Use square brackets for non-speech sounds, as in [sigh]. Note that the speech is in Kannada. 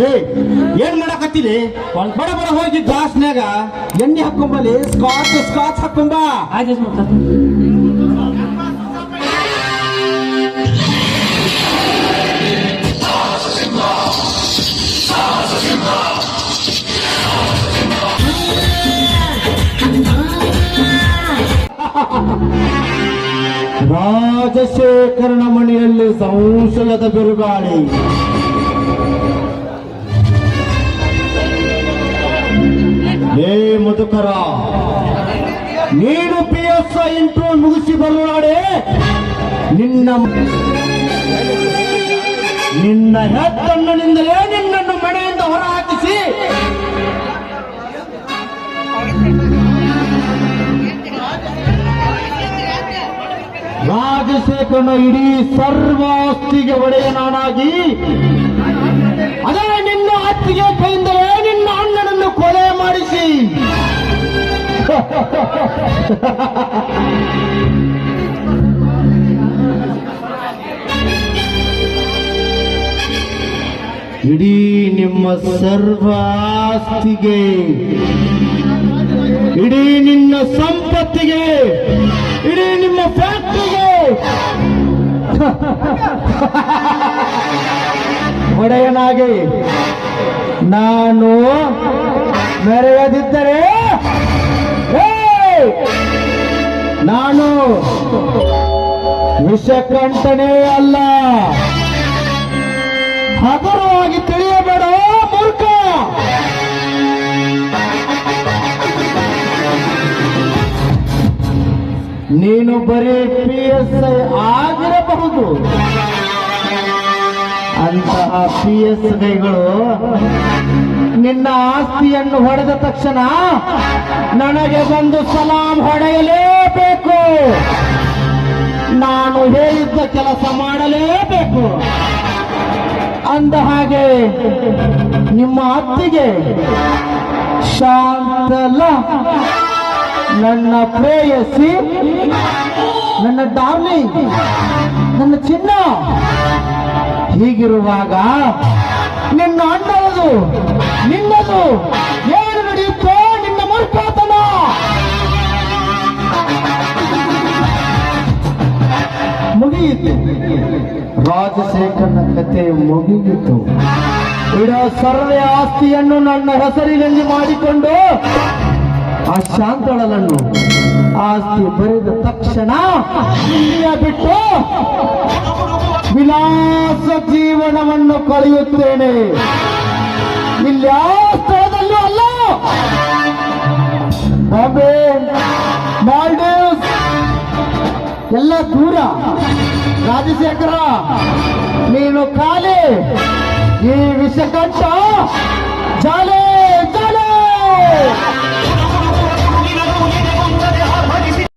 ಲೇ ಏನ್ ಮಾಡಕತ್ತೀರಿ ಬಡ ಬಡ ಹೋಗಿ ಗ್ಲಾಸ್ನ್ಯಾಗ ಎಣ್ಣೆ ಹಾಕೊಂಬಲ್ಲಿ ಸ್ಕಾಚ್ ಸ್ಕಾಚ್ ಹಾಕೊಂಬ ಆಯ್ತು. ರಾಜಶೇಖರನ ಮನೆಯಲ್ಲಿ ಬಿರುಗಾಳಿ. ಹೇ ಮುದುಕರ, ನೀನು ಪಿ ಎಸ್ ಐ ಇಂಟು ಮುಗಿಸಿ ನಿನ್ನ ನಿನ್ನ ಹೆತ್ತಣ್ಣನಿಂದಲೇ ನಿನ್ನನ್ನು ಮನೆಯಿಂದ ಹೊರಹಾಕಿಸಿ. ರಾಜಶೇಖರನ ಇಡೀ ಸರ್ವಾಸ್ತಿಗೆ ಒಡೆಯನಾಗಿ ಅದೇ ನಿನ್ನ ಅತ್ತಿಗೆ ಕೈಯಿಂದಲೇ [laughs] ಇಡೀ ನಿಮ್ಮ ಸರ್ವಾಸ್ತಿಗೆ ಇಡೀ ನಿನ್ನ ಸಂಪತ್ತಿಗೆ ಇಡೀ ನಿಮ್ಮ ಫ್ಯಾಕ್ಟ್ರಿಗೆ. [laughs] ಒಡೆಯನಾಗಿ ನಾನು ಮೆರೆಯದಿದ್ದರೆ ವಿಷಕಂಠನೇ ಅಲ್ಲ. ಹಗುರವಾಗಿ ತಿಳಿಯಬೇಡ, ಮೂರ್ಖ. ನೀನು ಬರೀ ಪಿ ಎಸ್ ಐ ಆಗಿರಬಹುದು. ಅಂತಹ ಪಿ ಎಸ್ ಐಗಳು ನಿನ್ನ ಆಸ್ತಿಯನ್ನು ಹೊಡೆದ ತಕ್ಷಣ ನನಗೆ ಬಂದು ಸಲಾಂ ಹೊಡೆಯಲೇಬೇಕು. ನಾನು ಹೇಳಿದ್ದ ಕೆಲಸ ಮಾಡಲೇಬೇಕು. ಅಂದ ಹಾಗೆ ನಿಮ್ಮ ಅತ್ತಿಗೆ ಶಾಂತಲ, ನನ್ನ ಪ್ರೇಯಸಿ, ನನ್ನ ಡಾರ್ಲಿಂಗ್, ನನ್ನ ಚಿನ್ನ. ಹೀಗಿರುವಾಗ ನಿನ್ನ ಅಣ್ಣನದು, ನಿನ್ನದು ಮುಗಿಯಿತು ರಾಜಶೇಖರನ ಕತೆ ಮುಗಿಯಿತು ಇಡೋ ಸರಳ ಆಸ್ತಿಯನ್ನು ನನ್ನ ಹೆಸರಿನಲ್ಲಿ ಮಾಡಿಕೊಂಡು ಆ ಶಾಂತಳನನ್ನು ಆಸ್ತಿ ಬರೆದ ತಕ್ಷಣ ಬಿಟ್ಟು ವಿಲಾಸ ಜೀವನವನ್ನು ಕಳೆಯುತ್ತೇನೆ. ಇಲ್ಲಿ ಯಾವ ಸ್ಥಳದಲ್ಲೂ ಅಲ್ಲ. ಬಾಂಬೆ, ಮಾಲ್ಡೀವ್ಸ್, ಎಲ್ಲ ದೂರ. రాజశేఖర నేను కాలే. ఈ విషకంఠ